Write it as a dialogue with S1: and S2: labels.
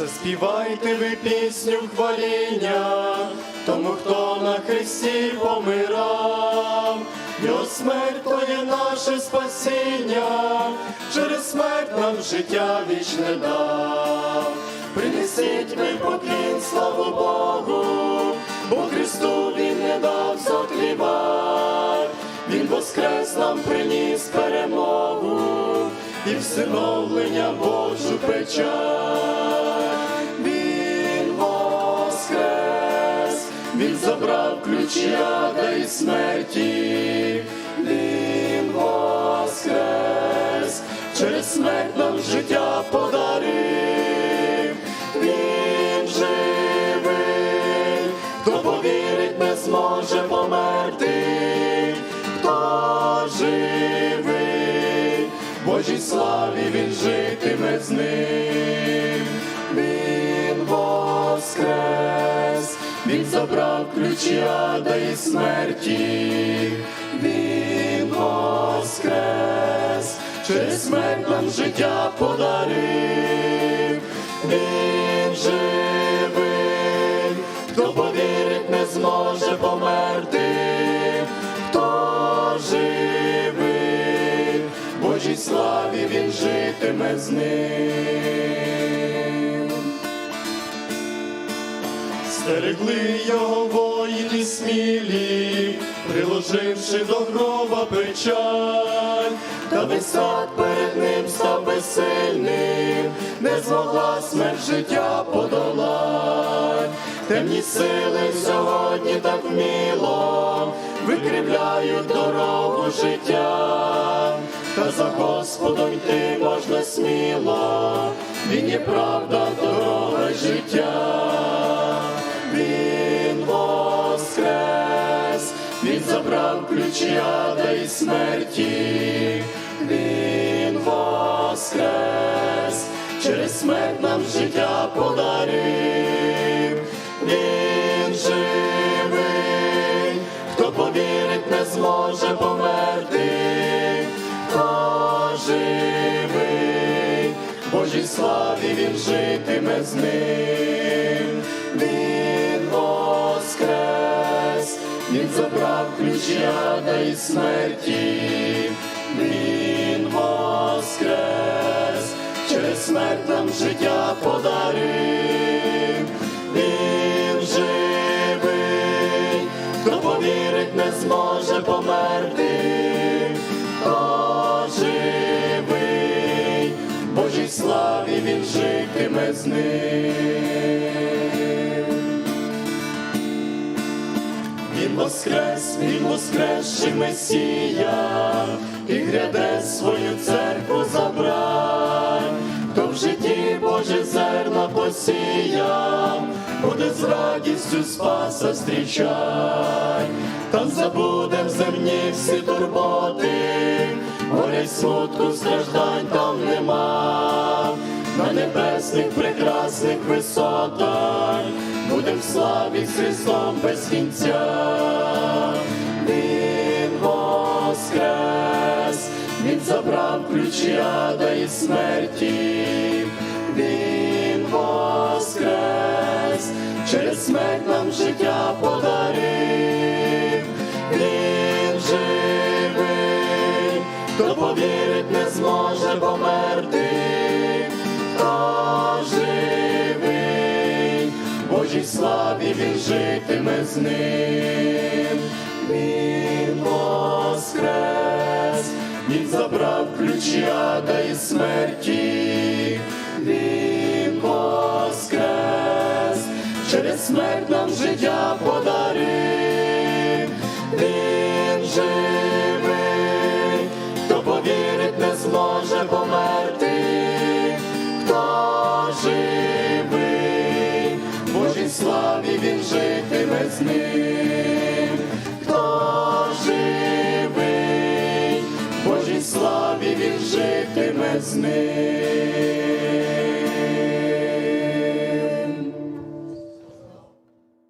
S1: Заспівайте ви пісню хваління, тому хто на Христі помирав, Його смерть то є наше спасіння, через смерть нам життя вічне дав. Принесіть ви поклін, славу Богу, бо Христу Він не дав заклівать, Він воскрес нам приніс перемогу і всиновлення Божу печать. Смерті, Він воскрес, через смерть нам життя подарив, Він живий, хто повірить, не зможе померти, хто живий, Божій славі він житиме з ним, він воскрес, він забрав ключі ада і смерті, він воскрес, через смерть нам життя подарив, він живий, хто повірить, не зможе померти, хто живий, Божій славі він житиме з ним. Стерегли його воїни смілі, приложивши до гроба печаль, та висад перед ним став безсильним, не змогла смерть життя подолать. Темні сили сьогодні так вміло викривляють дорогу життя, та за Господом йти можна сміло, він є правда, дорога життя. Забрав ключі ада і смерті, він воскрес, через смерть нам життя подарив, він живий, хто повірить, не зможе померти, хто живий, Божій славі він житиме з ним. Він він забрав ключі ада і смерті, він воскрес, через смерть нам життя подарив, він живий, хто повірить, не зможе померти, хто живий, Божій славі він житиме з ним. Воскрес, він воскресший Месія, і гряде свою церкву забрать, хто в житті Боже зерна посіяв, буде з радістю спаса зустрічай, там забудем земні всі турботи, горя й смутку страждань там нема, на небесних прекрасних висотах будем в славі з Христом без кінця. Ключі ада і смерті, він воскрес, через смерть нам життя подарив, він живий, хто повірить, не зможе померти, хто живий, Божій славі він житиме з ним, він воскрес, він забрав ключі ада і смерті, він воскрес, через смерть нам життя подарив, він живий, хто повірить, не зможе померти, хто живий, Божій славі він житиме з ним, Божій славі він житиме з ним.